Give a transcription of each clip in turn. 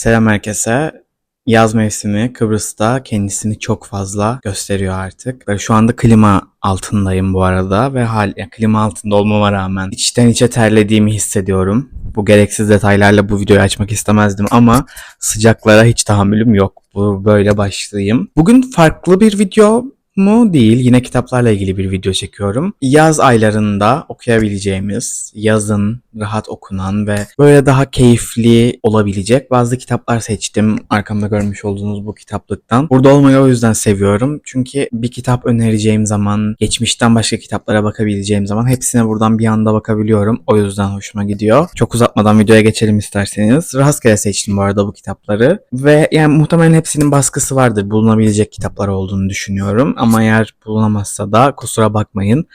Selam herkese. Yaz mevsimi Kıbrıs'ta kendisini çok fazla gösteriyor artık. Ve şu anda klima altındayım bu arada ve hal ya klima altında olmama rağmen içten içe terlediğimi hissediyorum. Bu gereksiz detaylarla bu videoyu açmak istemezdim ama sıcaklara hiç tahammülüm yok. Bu böyle başlayayım. Bugün farklı bir video mu değil yine kitaplarla ilgili bir video çekiyorum. Yaz aylarında okuyabileceğimiz, yazın rahat okunan ve böyle daha keyifli olabilecek bazı kitaplar seçtim. Arkamda görmüş olduğunuz bu kitaplıktan. Burada olmayı o yüzden seviyorum. Çünkü bir kitap önereceğim zaman, geçmişten başka kitaplara bakabileceğim zaman hepsine buradan bir anda bakabiliyorum. O yüzden hoşuma gidiyor. Çok uzatmadan videoya geçelim isterseniz. Rastgele seçtim bu arada bu kitapları. Ve yani muhtemelen hepsinin baskısı vardır. Bulunabilecek kitaplar olduğunu düşünüyorum. Ama eğer bulunamazsa da kusura bakmayın.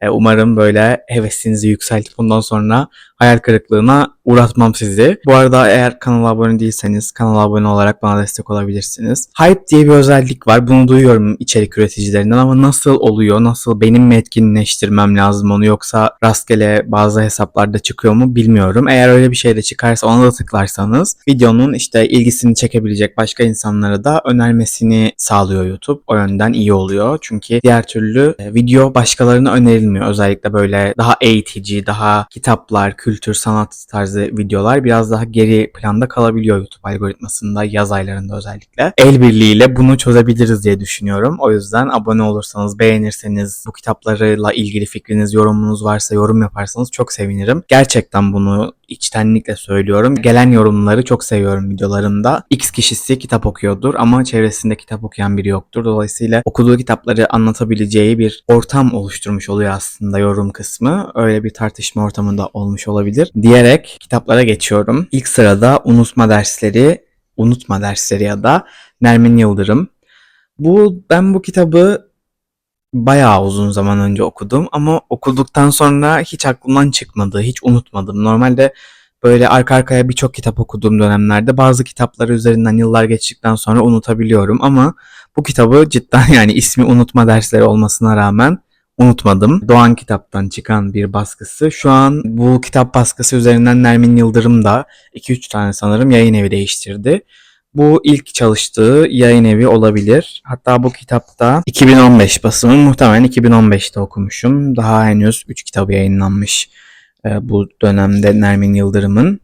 E, Umarım böyle hevesinizi yükseltip bundan sonra hayal kırıklığına uğratmam sizi. Bu arada eğer kanala abone değilseniz kanala abone olarak bana destek olabilirsiniz. Hype diye bir özellik var. Bunu duyuyorum içerik üreticilerinden ama nasıl oluyor? Nasıl benim mi etkinleştirmem lazım onu yoksa rastgele bazı hesaplarda çıkıyor mu bilmiyorum. Eğer öyle bir şey de çıkarsa ona da tıklarsanız videonun işte ilgisini çekebilecek başka insanlara da önermesini sağlıyor YouTube. O yönden iyi oluyor. Çünkü diğer türlü e, video başkalarına önerilmiyor. Özellikle böyle daha eğitici, daha kitaplar, kültür, sanat tarzı videolar biraz daha geri planda kalabiliyor YouTube algoritmasında yaz aylarında özellikle. El birliğiyle bunu çözebiliriz diye düşünüyorum. O yüzden abone olursanız, beğenirseniz, bu kitaplarla ilgili fikriniz, yorumunuz varsa yorum yaparsanız çok sevinirim. Gerçekten bunu içtenlikle söylüyorum. Gelen yorumları çok seviyorum videolarımda. X kişisi kitap okuyordur ama çevresinde kitap okuyan biri yoktur. Dolayısıyla okuduğu kitapları anlatabileceği bir ortam oluşturmuş oluyor aslında yorum kısmı. Öyle bir tartışma ortamında olmuş olabilir. Diyerek kitaplara geçiyorum. İlk sırada unutma dersleri, unutma dersleri ya da Nermin Yıldırım. Bu ben bu kitabı bayağı uzun zaman önce okudum ama okuduktan sonra hiç aklımdan çıkmadı, hiç unutmadım. Normalde böyle arka arkaya birçok kitap okuduğum dönemlerde bazı kitapları üzerinden yıllar geçtikten sonra unutabiliyorum ama bu kitabı cidden yani ismi unutma dersleri olmasına rağmen unutmadım. Doğan kitaptan çıkan bir baskısı. Şu an bu kitap baskısı üzerinden Nermin Yıldırım da 2-3 tane sanırım yayın evi değiştirdi. Bu ilk çalıştığı yayın evi olabilir. Hatta bu kitapta 2015 basımı muhtemelen 2015'te okumuşum. Daha henüz 3 kitabı yayınlanmış e, bu dönemde Nermin Yıldırım'ın.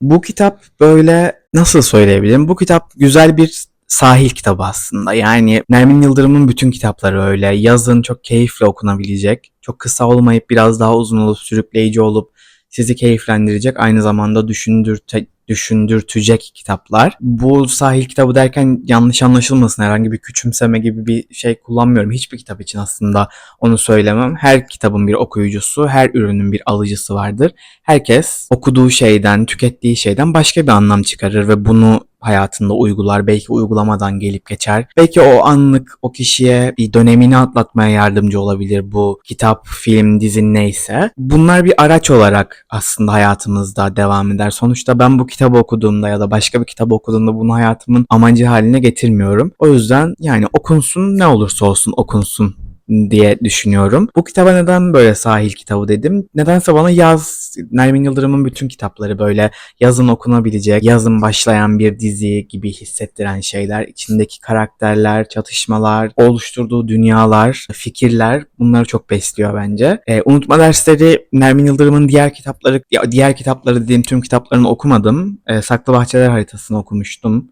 Bu kitap böyle nasıl söyleyebilirim? Bu kitap güzel bir sahil kitabı aslında. Yani Nermin Yıldırım'ın bütün kitapları öyle. Yazın çok keyifle okunabilecek. Çok kısa olmayıp biraz daha uzun olup sürükleyici olup sizi keyiflendirecek. Aynı zamanda düşündürte, düşündürtecek kitaplar. Bu sahil kitabı derken yanlış anlaşılmasın herhangi bir küçümseme gibi bir şey kullanmıyorum. Hiçbir kitap için aslında onu söylemem. Her kitabın bir okuyucusu, her ürünün bir alıcısı vardır. Herkes okuduğu şeyden, tükettiği şeyden başka bir anlam çıkarır ve bunu hayatında uygular. Belki uygulamadan gelip geçer. Belki o anlık o kişiye bir dönemini atlatmaya yardımcı olabilir bu kitap, film, dizi neyse. Bunlar bir araç olarak aslında hayatımızda devam eder. Sonuçta ben bu kitabı okuduğumda ya da başka bir kitabı okuduğumda bunu hayatımın amacı haline getirmiyorum. O yüzden yani okunsun ne olursa olsun okunsun diye düşünüyorum. Bu kitaba neden böyle sahil kitabı dedim? Nedense bana yaz, Nermin Yıldırım'ın bütün kitapları böyle yazın okunabilecek, yazın başlayan bir dizi gibi hissettiren şeyler. içindeki karakterler, çatışmalar, oluşturduğu dünyalar, fikirler bunları çok besliyor bence. E, unutma dersleri Nermin Yıldırım'ın diğer kitapları, diğer kitapları dediğim tüm kitaplarını okumadım. E, Saklı Bahçeler haritasını okumuştum.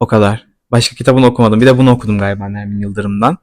O kadar. Başka kitabını okumadım. Bir de bunu okudum galiba Nermin Yıldırım'dan.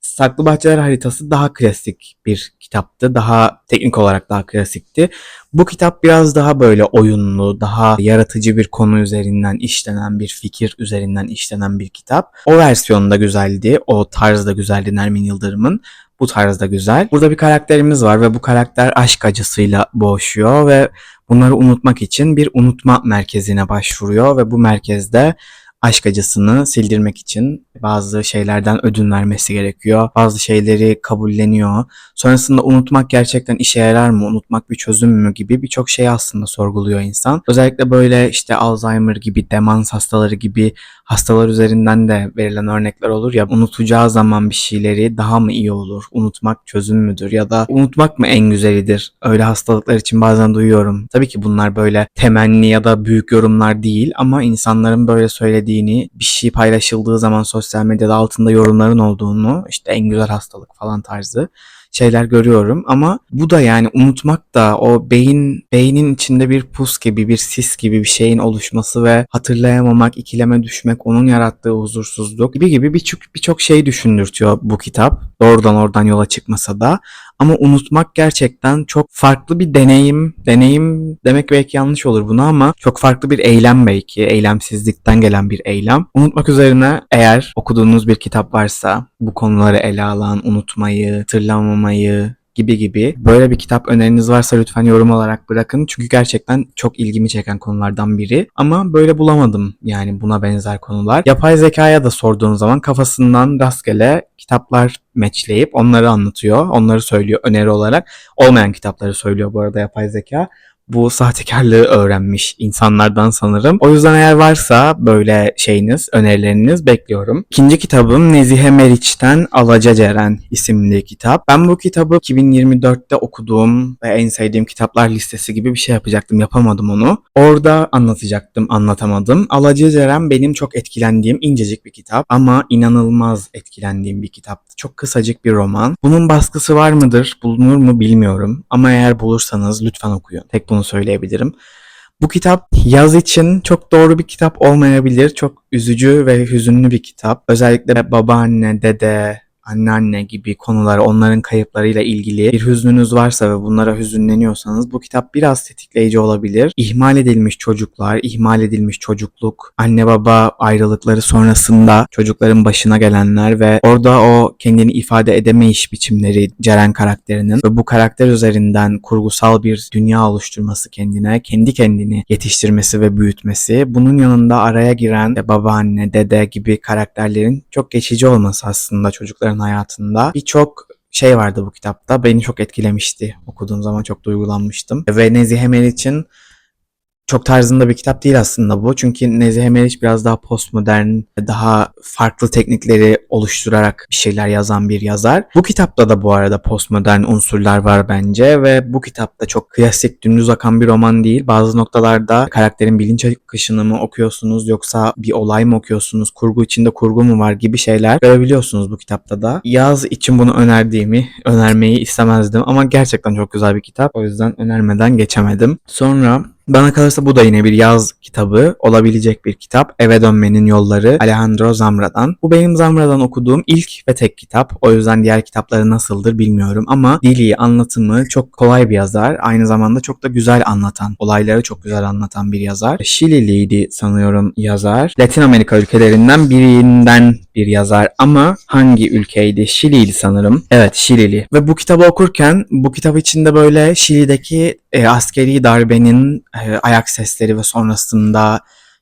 Saklı Bahçeler haritası daha klasik bir kitaptı. Daha teknik olarak daha klasikti. Bu kitap biraz daha böyle oyunlu, daha yaratıcı bir konu üzerinden işlenen bir fikir üzerinden işlenen bir kitap. O versiyonu da güzeldi. O tarz da güzeldi Nermin Yıldırım'ın. Bu tarzda güzel. Burada bir karakterimiz var ve bu karakter aşk acısıyla boğuşuyor ve bunları unutmak için bir unutma merkezine başvuruyor ve bu merkezde aşk acısını sildirmek için bazı şeylerden ödün vermesi gerekiyor. Bazı şeyleri kabulleniyor. Sonrasında unutmak gerçekten işe yarar mı? Unutmak bir çözüm mü gibi birçok şey aslında sorguluyor insan. Özellikle böyle işte Alzheimer gibi, demans hastaları gibi hastalar üzerinden de verilen örnekler olur ya unutacağı zaman bir şeyleri daha mı iyi olur? Unutmak çözüm müdür? Ya da unutmak mı en güzelidir? Öyle hastalıklar için bazen duyuyorum. Tabii ki bunlar böyle temenni ya da büyük yorumlar değil ama insanların böyle söylediğini bir şey paylaşıldığı zaman sosyal medyada altında yorumların olduğunu işte en güzel hastalık falan tarzı şeyler görüyorum ama bu da yani unutmak da o beyin beynin içinde bir pus gibi bir sis gibi bir şeyin oluşması ve hatırlayamamak, ikileme düşmek, onun yarattığı huzursuzluk gibi gibi birçok birçok şey düşündürtüyor bu kitap. Doğrudan oradan yola çıkmasa da ama unutmak gerçekten çok farklı bir deneyim. Deneyim demek belki yanlış olur buna ama çok farklı bir eylem belki. Eylemsizlikten gelen bir eylem. Unutmak üzerine eğer okuduğunuz bir kitap varsa bu konuları ele alan, unutmayı, hatırlamamayı, gibi gibi böyle bir kitap öneriniz varsa lütfen yorum olarak bırakın. Çünkü gerçekten çok ilgimi çeken konulardan biri. Ama böyle bulamadım yani buna benzer konular. Yapay zekaya da sorduğun zaman kafasından rastgele kitaplar matchleyip onları anlatıyor. Onları söylüyor öneri olarak. Olmayan kitapları söylüyor bu arada yapay zeka bu sahtekarlığı öğrenmiş insanlardan sanırım. O yüzden eğer varsa böyle şeyiniz, önerileriniz bekliyorum. İkinci kitabım Nezihe Meriç'ten Alaca Ceren isimli kitap. Ben bu kitabı 2024'te okuduğum ve en sevdiğim kitaplar listesi gibi bir şey yapacaktım. Yapamadım onu. Orada anlatacaktım, anlatamadım. Alaca Ceren benim çok etkilendiğim incecik bir kitap ama inanılmaz etkilendiğim bir kitaptı. Çok kısacık bir roman. Bunun baskısı var mıdır, bulunur mu bilmiyorum. Ama eğer bulursanız lütfen okuyun. Tek bunu söyleyebilirim. Bu kitap yaz için çok doğru bir kitap olmayabilir. Çok üzücü ve hüzünlü bir kitap. Özellikle babaanne, dede, anneanne gibi konular, onların kayıplarıyla ilgili bir hüznünüz varsa ve bunlara hüzünleniyorsanız bu kitap biraz tetikleyici olabilir. İhmal edilmiş çocuklar, ihmal edilmiş çocukluk, anne baba ayrılıkları sonrasında çocukların başına gelenler ve orada o kendini ifade edemeyiş biçimleri Ceren karakterinin ve bu karakter üzerinden kurgusal bir dünya oluşturması kendine, kendi kendini yetiştirmesi ve büyütmesi, bunun yanında araya giren babaanne, dede gibi karakterlerin çok geçici olması aslında çocukların hayatında birçok şey vardı bu kitapta. Beni çok etkilemişti. Okuduğum zaman çok duygulanmıştım. Ve Nezihe Meriç'in çok tarzında bir kitap değil aslında bu. Çünkü Nezihe Meriç biraz daha postmodern, daha farklı teknikleri oluşturarak bir şeyler yazan bir yazar. Bu kitapta da bu arada postmodern unsurlar var bence ve bu kitapta çok klasik dümdüz akan bir roman değil. Bazı noktalarda karakterin bilinç akışını mı okuyorsunuz yoksa bir olay mı okuyorsunuz, kurgu içinde kurgu mu var gibi şeyler görebiliyorsunuz bu kitapta da. Yaz için bunu önerdiğimi, önermeyi istemezdim ama gerçekten çok güzel bir kitap. O yüzden önermeden geçemedim. Sonra bana kalırsa bu da yine bir yaz kitabı olabilecek bir kitap. Eve Dönmenin Yolları Alejandro Zamra'dan. Bu benim Zamra'dan okuduğum ilk ve tek kitap. O yüzden diğer kitapları nasıldır bilmiyorum ama dili, anlatımı çok kolay bir yazar. Aynı zamanda çok da güzel anlatan, olayları çok güzel anlatan bir yazar. Şililiydi sanıyorum yazar. Latin Amerika ülkelerinden birinden bir yazar ama hangi ülkeydi? Şili'ydi sanırım. Evet Şilili. Ve bu kitabı okurken bu kitap içinde böyle Şili'deki e, askeri darbenin e, ayak sesleri ve sonrasında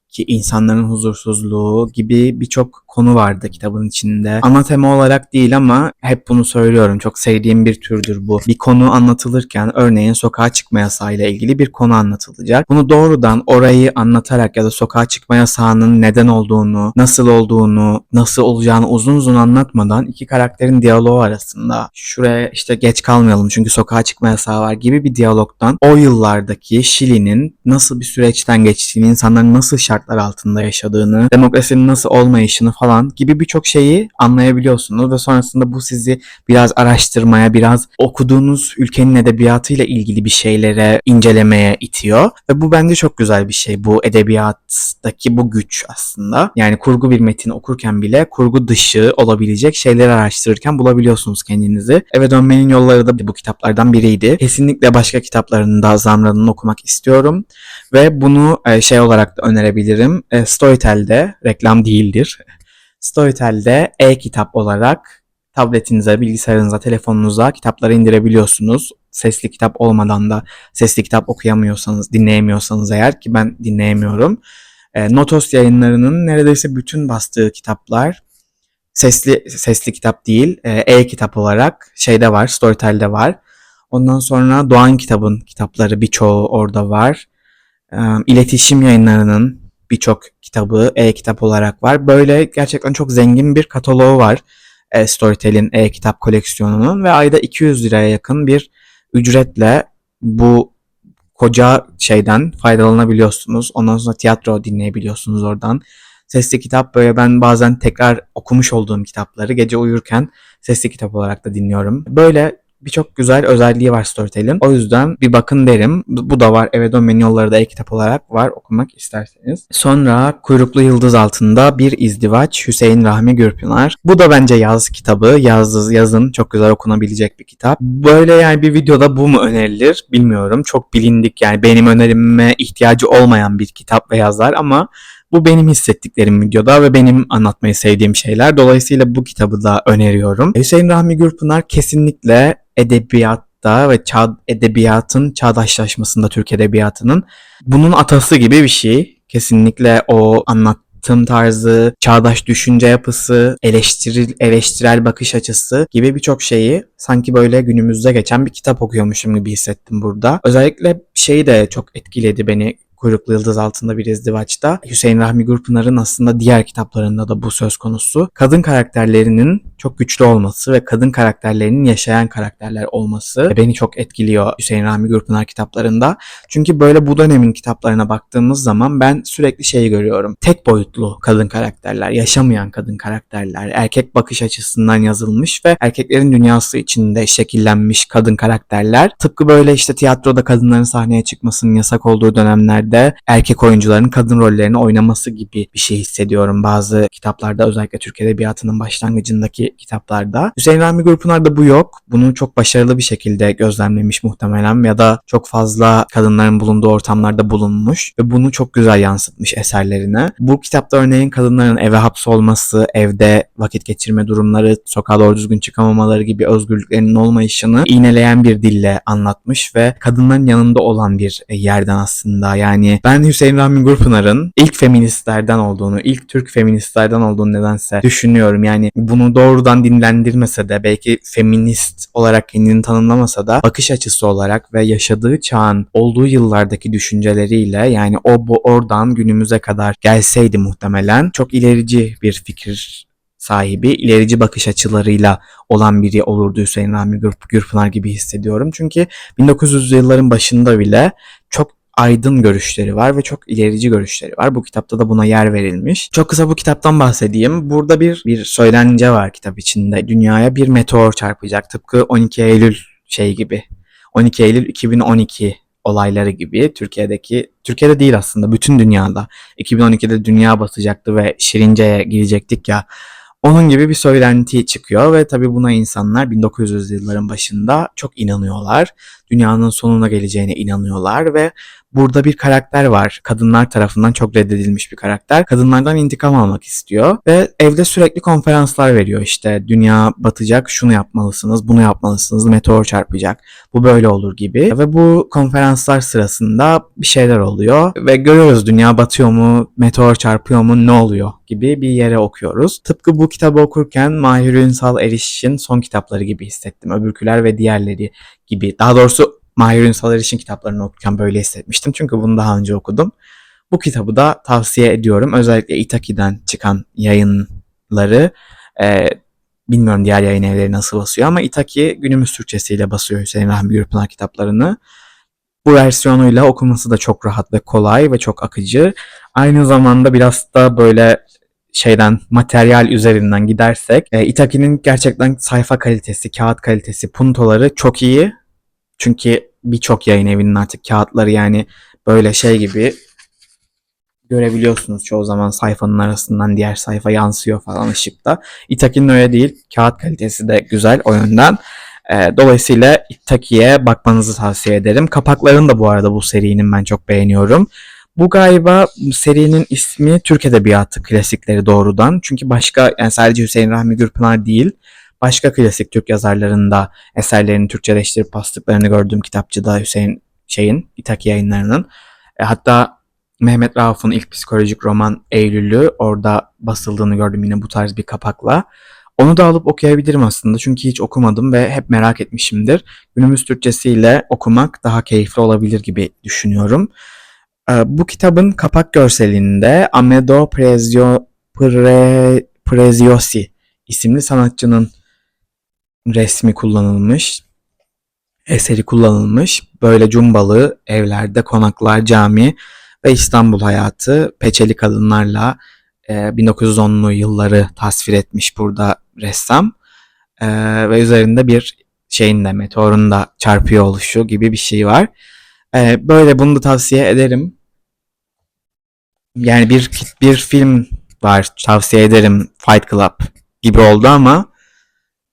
ki insanların huzursuzluğu gibi birçok konu vardı kitabın içinde. Ana tema olarak değil ama hep bunu söylüyorum. Çok sevdiğim bir türdür bu. Bir konu anlatılırken örneğin sokağa çıkma yasağı ile ilgili bir konu anlatılacak. Bunu doğrudan orayı anlatarak ya da sokağa çıkma yasağının neden olduğunu, nasıl olduğunu, nasıl olacağını uzun uzun anlatmadan iki karakterin diyaloğu arasında şuraya işte geç kalmayalım çünkü sokağa çıkma yasağı var gibi bir diyalogdan o yıllardaki Şili'nin nasıl bir süreçten geçtiğini, insanların nasıl şartlar altında yaşadığını, demokrasinin nasıl olmayışını falan gibi birçok şeyi anlayabiliyorsunuz ve sonrasında bu sizi biraz araştırmaya, biraz okuduğunuz ülkenin edebiyatıyla ilgili bir şeylere incelemeye itiyor ve bu bence çok güzel bir şey. Bu edebiyattaki bu güç aslında. Yani kurgu bir metin okurken bile kurgu dışı olabilecek şeyleri araştırırken bulabiliyorsunuz kendinizi. Eve dönmenin yolları da bu kitaplardan biriydi. Kesinlikle başka kitaplarını da Zamra'nın okumak istiyorum ve bunu e, şey olarak da önerebilirim. E, Storytel'de reklam değildir. Storytel'de e-kitap olarak tabletinize, bilgisayarınıza, telefonunuza kitapları indirebiliyorsunuz. Sesli kitap olmadan da sesli kitap okuyamıyorsanız, dinleyemiyorsanız eğer ki ben dinleyemiyorum. E, Notos yayınlarının neredeyse bütün bastığı kitaplar sesli sesli kitap değil, e, e-kitap olarak şeyde var, Storytel'de var. Ondan sonra Doğan Kitab'ın kitapları birçoğu orada var. E, İletişim yayınlarının birçok kitabı e-kitap olarak var. Böyle gerçekten çok zengin bir kataloğu var. E, Storytel'in e-kitap koleksiyonunun ve ayda 200 liraya yakın bir ücretle bu koca şeyden faydalanabiliyorsunuz. Ondan sonra tiyatro dinleyebiliyorsunuz oradan. Sesli kitap böyle ben bazen tekrar okumuş olduğum kitapları gece uyurken sesli kitap olarak da dinliyorum. Böyle birçok güzel özelliği var Storytel'in. O yüzden bir bakın derim. Bu da var. Eve dönmenin yolları da e-kitap olarak var okumak isterseniz. Sonra Kuyruklu Yıldız Altında Bir İzdivaç Hüseyin Rahmi Gürpınar. Bu da bence yaz kitabı. Yaz, yazın çok güzel okunabilecek bir kitap. Böyle yani bir videoda bu mu önerilir bilmiyorum. Çok bilindik yani benim önerimime ihtiyacı olmayan bir kitap ve yazar ama bu benim hissettiklerim videoda ve benim anlatmayı sevdiğim şeyler. Dolayısıyla bu kitabı da öneriyorum. Hüseyin Rahmi Gürpınar kesinlikle edebiyatta ve çağ, edebiyatın çağdaşlaşmasında Türk edebiyatının bunun atası gibi bir şey. Kesinlikle o anlattığım tarzı, çağdaş düşünce yapısı, eleştiril, eleştirel bakış açısı gibi birçok şeyi sanki böyle günümüzde geçen bir kitap okuyormuşum gibi hissettim burada. Özellikle şeyi de çok etkiledi beni Kuyruklu Yıldız Altında Bir İzdivaç'ta Hüseyin Rahmi Gürpınar'ın aslında diğer kitaplarında da bu söz konusu. Kadın karakterlerinin çok güçlü olması ve kadın karakterlerinin yaşayan karakterler olması beni çok etkiliyor Hüseyin Rahmi Gürpınar kitaplarında. Çünkü böyle bu dönemin kitaplarına baktığımız zaman ben sürekli şeyi görüyorum. Tek boyutlu kadın karakterler, yaşamayan kadın karakterler, erkek bakış açısından yazılmış ve erkeklerin dünyası içinde şekillenmiş kadın karakterler. Tıpkı böyle işte tiyatroda kadınların sahneye çıkmasının yasak olduğu dönemlerde erkek oyuncuların kadın rollerini oynaması gibi bir şey hissediyorum bazı kitaplarda özellikle Türk Edebiyatı'nın başlangıcındaki kitaplarda. Hüseyin Rahmi Gürpınar'da bu yok. Bunu çok başarılı bir şekilde gözlemlemiş muhtemelen ya da çok fazla kadınların bulunduğu ortamlarda bulunmuş ve bunu çok güzel yansıtmış eserlerine. Bu kitapta örneğin kadınların eve hapsolması, evde vakit geçirme durumları, sokağa doğru düzgün çıkamamaları gibi özgürlüklerinin olmayışını iğneleyen bir dille anlatmış ve kadınların yanında olan bir yerden aslında yani ben Hüseyin Rahmi Gurpınar'ın ilk feministlerden olduğunu, ilk Türk feministlerden olduğunu nedense düşünüyorum. Yani bunu doğrudan dinlendirmese de belki feminist olarak kendini tanımlamasa da bakış açısı olarak ve yaşadığı çağın olduğu yıllardaki düşünceleriyle yani o bu oradan günümüze kadar gelseydi muhtemelen çok ilerici bir fikir sahibi, ilerici bakış açılarıyla olan biri olurdu Hüseyin Rahmi Gürpınar gibi hissediyorum. Çünkü 1900'lü yılların başında bile çok aydın görüşleri var ve çok ilerici görüşleri var. Bu kitapta da buna yer verilmiş. Çok kısa bu kitaptan bahsedeyim. Burada bir bir söylence var kitap içinde. Dünyaya bir meteor çarpacak. Tıpkı 12 Eylül şey gibi. 12 Eylül 2012 olayları gibi Türkiye'deki Türkiye'de değil aslında bütün dünyada 2012'de dünya batacaktı ve Şirince'ye gidecektik ya onun gibi bir söylenti çıkıyor ve tabii buna insanlar 1900 yılların başında çok inanıyorlar. Dünyanın sonuna geleceğine inanıyorlar ve burada bir karakter var. Kadınlar tarafından çok reddedilmiş bir karakter. Kadınlardan intikam almak istiyor ve evde sürekli konferanslar veriyor işte. Dünya batacak, şunu yapmalısınız, bunu yapmalısınız, meteor çarpacak. Bu böyle olur gibi. Ve bu konferanslar sırasında bir şeyler oluyor ve görüyoruz dünya batıyor mu, meteor çarpıyor mu, ne oluyor gibi bir yere okuyoruz. Tıpkı bu kitabı okurken Mahir Ünsal Eriş'in son kitapları gibi hissettim. Öbürküler ve diğerleri gibi. Daha doğrusu Mahir Ünsal Eriş'in kitaplarını okurken böyle hissetmiştim. Çünkü bunu daha önce okudum. Bu kitabı da tavsiye ediyorum. Özellikle Itaki'den çıkan yayınları e, bilmiyorum diğer yayın evleri nasıl basıyor ama Itaki günümüz Türkçesiyle basıyor Hüseyin Rahmi Gürpınar kitaplarını. Bu versiyonuyla okuması da çok rahat ve kolay ve çok akıcı. Aynı zamanda biraz da böyle şeyden materyal üzerinden gidersek e, Itaki'nin gerçekten sayfa kalitesi, kağıt kalitesi, puntoları çok iyi. Çünkü birçok yayın evinin artık kağıtları yani böyle şey gibi görebiliyorsunuz çoğu zaman sayfanın arasından diğer sayfa yansıyor falan ışıkta. Itaki'nin öyle değil. Kağıt kalitesi de güzel o yönden. E, dolayısıyla Itaki'ye bakmanızı tavsiye ederim. Kapaklarını da bu arada bu serinin ben çok beğeniyorum. Bu galiba serinin ismi Türk Edebiyatı klasikleri doğrudan. Çünkü başka yani sadece Hüseyin Rahmi Gürpınar değil başka klasik Türk yazarlarında eserlerini Türkçeleştirip bastıklarını gördüğüm kitapçıda Hüseyin şeyin İtaki yayınlarının. E, hatta Mehmet Rauf'un ilk psikolojik roman Eylül'ü orada basıldığını gördüm yine bu tarz bir kapakla. Onu da alıp okuyabilirim aslında çünkü hiç okumadım ve hep merak etmişimdir. Günümüz Türkçesiyle okumak daha keyifli olabilir gibi düşünüyorum. Ee, Bu kitabın kapak görselinde Amedeo Prezio, Pre, Preziosi isimli sanatçının resmi kullanılmış, eseri kullanılmış. Böyle cumbalı evlerde konaklar, cami ve İstanbul hayatı peçeli kadınlarla e, 1910'lu yılları tasvir etmiş burada ressam. E, ve üzerinde bir şeyin de meteorun da çarpıyor oluşu gibi bir şey var. E, böyle bunu da tavsiye ederim. Yani bir bir film var tavsiye ederim Fight Club gibi oldu ama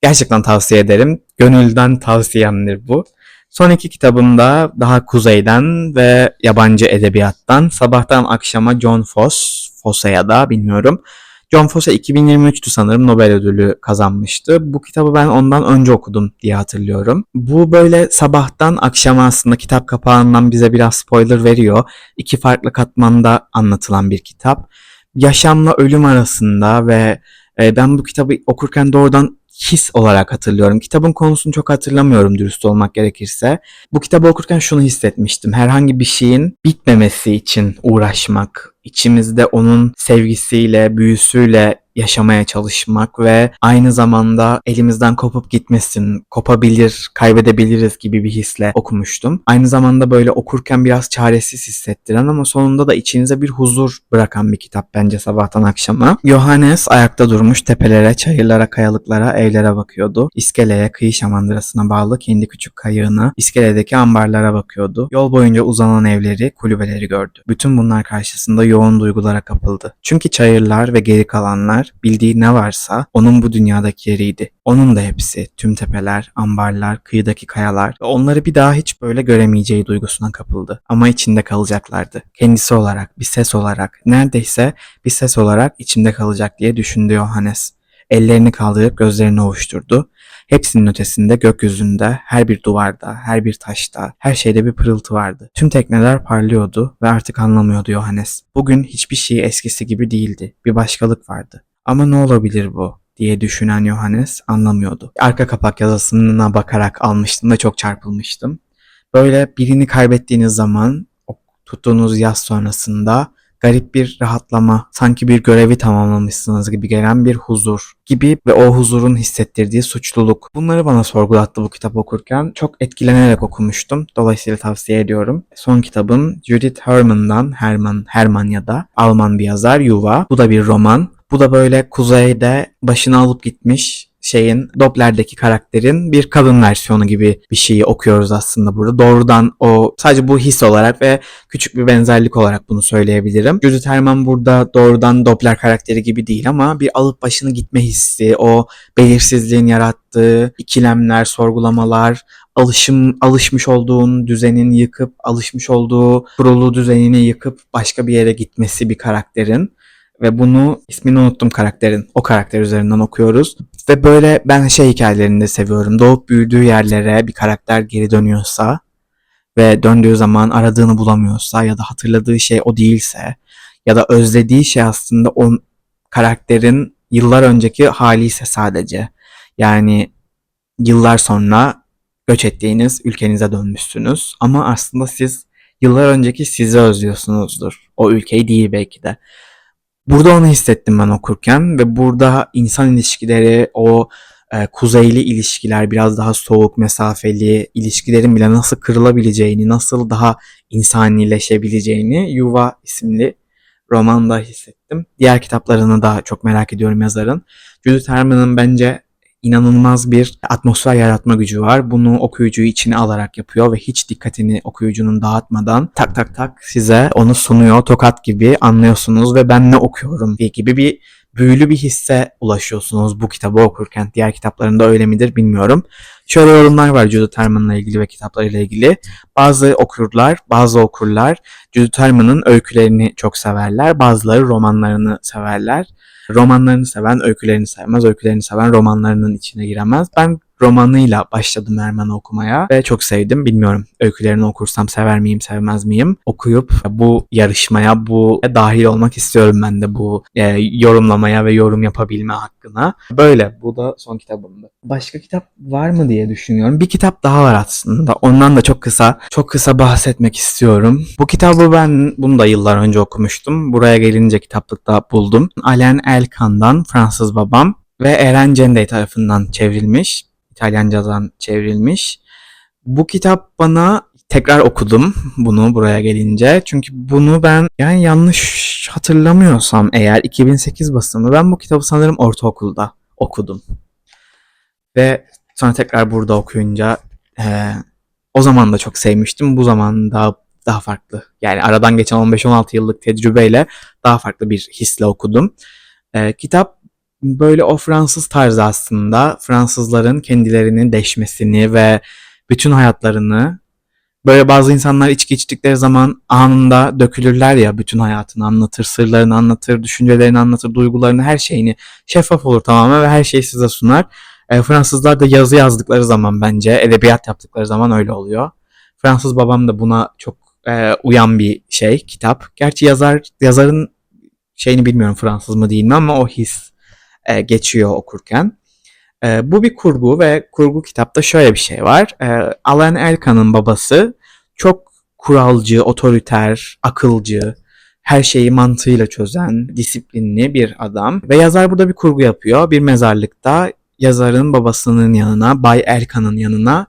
gerçekten tavsiye ederim. Gönülden tavsiyemdir bu. Son iki kitabımda daha kuzeyden ve yabancı edebiyattan sabahtan akşama John Fosse, Fosse ya da bilmiyorum. John Fosse 2023'tü sanırım Nobel ödülü kazanmıştı. Bu kitabı ben ondan önce okudum diye hatırlıyorum. Bu böyle sabahtan akşama aslında kitap kapağından bize biraz spoiler veriyor. İki farklı katmanda anlatılan bir kitap. Yaşamla ölüm arasında ve e, ben bu kitabı okurken doğrudan his olarak hatırlıyorum. Kitabın konusunu çok hatırlamıyorum dürüst olmak gerekirse. Bu kitabı okurken şunu hissetmiştim. Herhangi bir şeyin bitmemesi için uğraşmak, içimizde onun sevgisiyle, büyüsüyle yaşamaya çalışmak ve aynı zamanda elimizden kopup gitmesin, kopabilir, kaybedebiliriz gibi bir hisle okumuştum. Aynı zamanda böyle okurken biraz çaresiz hissettiren ama sonunda da içinize bir huzur bırakan bir kitap bence sabahtan akşama. Johannes ayakta durmuş tepelere, çayırlara, kayalıklara, evlere bakıyordu. İskeleye, kıyı şamandırasına bağlı kendi küçük kayığına, iskeledeki ambarlara bakıyordu. Yol boyunca uzanan evleri, kulübeleri gördü. Bütün bunlar karşısında yoğun duygulara kapıldı. Çünkü çayırlar ve geri kalanlar bildiği ne varsa onun bu dünyadaki yeriydi. Onun da hepsi, tüm tepeler, ambarlar, kıyıdaki kayalar ve onları bir daha hiç böyle göremeyeceği duygusuna kapıldı. Ama içinde kalacaklardı. Kendisi olarak, bir ses olarak, neredeyse bir ses olarak içimde kalacak diye düşündü Johannes. Ellerini kaldırıp gözlerini ovuşturdu. Hepsinin ötesinde gökyüzünde, her bir duvarda, her bir taşta, her şeyde bir pırıltı vardı. Tüm tekneler parlıyordu ve artık anlamıyordu Johannes. Bugün hiçbir şey eskisi gibi değildi. Bir başkalık vardı. Ama ne olabilir bu? diye düşünen Johannes anlamıyordu. Arka kapak yazısına bakarak almıştım ve çok çarpılmıştım. Böyle birini kaybettiğiniz zaman o tuttuğunuz yaz sonrasında garip bir rahatlama, sanki bir görevi tamamlamışsınız gibi gelen bir huzur gibi ve o huzurun hissettirdiği suçluluk. Bunları bana sorgulattı bu kitap okurken. Çok etkilenerek okumuştum. Dolayısıyla tavsiye ediyorum. Son kitabım Judith Herman'dan, Herman, Herman ya da Alman bir yazar Yuva. Bu da bir roman. Bu da böyle kuzeyde başını alıp gitmiş şeyin Doppler'deki karakterin bir kadın versiyonu gibi bir şeyi okuyoruz aslında burada. Doğrudan o sadece bu his olarak ve küçük bir benzerlik olarak bunu söyleyebilirim. Judith Herman burada doğrudan Doppler karakteri gibi değil ama bir alıp başını gitme hissi, o belirsizliğin yarattığı ikilemler, sorgulamalar, alışım alışmış olduğun düzenin yıkıp alışmış olduğu kurulu düzenini yıkıp başka bir yere gitmesi bir karakterin ve bunu ismini unuttum karakterin. O karakter üzerinden okuyoruz. Ve böyle ben şey hikayelerini de seviyorum. Doğup büyüdüğü yerlere bir karakter geri dönüyorsa ve döndüğü zaman aradığını bulamıyorsa ya da hatırladığı şey o değilse ya da özlediği şey aslında o karakterin yıllar önceki hali ise sadece. Yani yıllar sonra göç ettiğiniz ülkenize dönmüşsünüz ama aslında siz yıllar önceki sizi özlüyorsunuzdur. O ülkeyi değil belki de. Burada onu hissettim ben okurken ve burada insan ilişkileri, o e, kuzeyli ilişkiler, biraz daha soğuk, mesafeli ilişkilerin bile nasıl kırılabileceğini, nasıl daha insanileşebileceğini Yuva isimli romanda hissettim. Diğer kitaplarını da çok merak ediyorum yazarın. Judith Herman'ın bence inanılmaz bir atmosfer yaratma gücü var. Bunu okuyucuyu içine alarak yapıyor ve hiç dikkatini okuyucunun dağıtmadan tak tak tak size onu sunuyor. Tokat gibi anlıyorsunuz ve ben ne okuyorum diye gibi bir büyülü bir hisse ulaşıyorsunuz bu kitabı okurken. Diğer kitaplarında öyle midir bilmiyorum. Şöyle yorumlar var Judith Herman'la ilgili ve kitaplarıyla ilgili. Bazı okurlar, bazı okurlar Judith Herman'ın öykülerini çok severler. Bazıları romanlarını severler. Romanlarını seven öykülerini sevmez, öykülerini seven romanlarının içine giremez. Ben romanıyla başladım Erman'ı okumaya ve çok sevdim. Bilmiyorum öykülerini okursam sever miyim, sevmez miyim? Okuyup bu yarışmaya, bu dahil olmak istiyorum ben de bu e, yorumlamaya ve yorum yapabilme hakkına. Böyle. Bu da son kitabımdı. Başka kitap var mı diye düşünüyorum. Bir kitap daha var aslında. Ondan da çok kısa, çok kısa bahsetmek istiyorum. Bu kitabı ben bunu da yıllar önce okumuştum. Buraya gelince kitaplıkta buldum. Alain Elkan'dan Fransız Babam ve Eren Cendey tarafından çevrilmiş. İtalyancadan çevrilmiş. Bu kitap bana tekrar okudum bunu buraya gelince. Çünkü bunu ben yani yanlış hatırlamıyorsam eğer 2008 basımı ben bu kitabı sanırım ortaokulda okudum. Ve sonra tekrar burada okuyunca eee, o zaman da çok sevmiştim. Bu zaman daha daha farklı. Yani aradan geçen 15-16 yıllık tecrübeyle daha farklı bir hisle okudum. Eee, kitap böyle o Fransız tarzı aslında. Fransızların kendilerini deşmesini ve bütün hayatlarını böyle bazı insanlar içki içtikleri zaman anında dökülürler ya bütün hayatını anlatır, sırlarını anlatır, düşüncelerini anlatır, duygularını, her şeyini şeffaf olur tamamen ve her şeyi size sunar. E, Fransızlar da yazı yazdıkları zaman bence edebiyat yaptıkları zaman öyle oluyor. Fransız babam da buna çok e, uyan bir şey kitap. Gerçi yazar yazarın şeyini bilmiyorum Fransız mı değil mi ama o his e, geçiyor okurken. E, bu bir kurgu ve kurgu kitapta şöyle bir şey var. E, Alain Elkan'ın babası çok kuralcı, otoriter, akılcı, her şeyi mantığıyla çözen, disiplinli bir adam. Ve yazar burada bir kurgu yapıyor. Bir mezarlıkta yazarın babasının yanına, Bay Erkan'ın yanına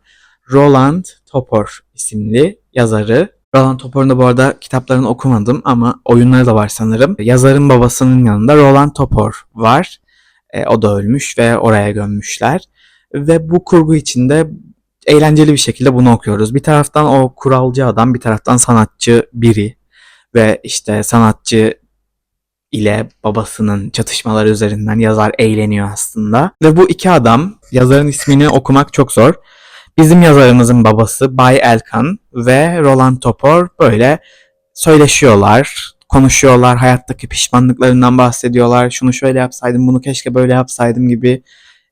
Roland Topor isimli yazarı. Roland Topor'un da bu arada kitaplarını okumadım ama oyunları da var sanırım. Yazarın babasının yanında Roland Topor var. E, o da ölmüş ve oraya gömmüşler. Ve bu kurgu içinde eğlenceli bir şekilde bunu okuyoruz. Bir taraftan o kuralcı adam, bir taraftan sanatçı biri ve işte sanatçı ile babasının çatışmaları üzerinden yazar eğleniyor aslında. Ve bu iki adam, yazarın ismini okumak çok zor. Bizim yazarımızın babası Bay Elkan ve Roland Topor böyle söyleşiyorlar, konuşuyorlar, hayattaki pişmanlıklarından bahsediyorlar. Şunu şöyle yapsaydım, bunu keşke böyle yapsaydım gibi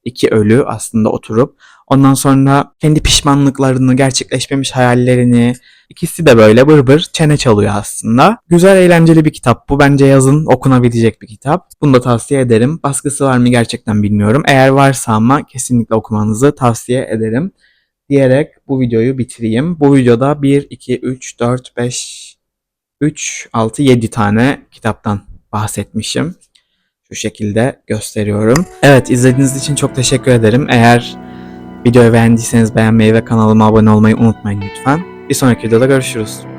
iki ölü aslında oturup ondan sonra kendi pişmanlıklarını, gerçekleşmemiş hayallerini ikisi de böyle bır bır çene çalıyor aslında. Güzel eğlenceli bir kitap bu. Bence yazın okunabilecek bir kitap. Bunu da tavsiye ederim. Baskısı var mı gerçekten bilmiyorum. Eğer varsa ama kesinlikle okumanızı tavsiye ederim. Diyerek bu videoyu bitireyim. Bu videoda 1, 2, 3, 4, 5, 3, 6, 7 tane kitaptan bahsetmişim. Şu şekilde gösteriyorum. Evet izlediğiniz için çok teşekkür ederim. Eğer videoyu beğendiyseniz beğenmeyi ve kanalıma abone olmayı unutmayın lütfen. Bir sonraki videoda görüşürüz.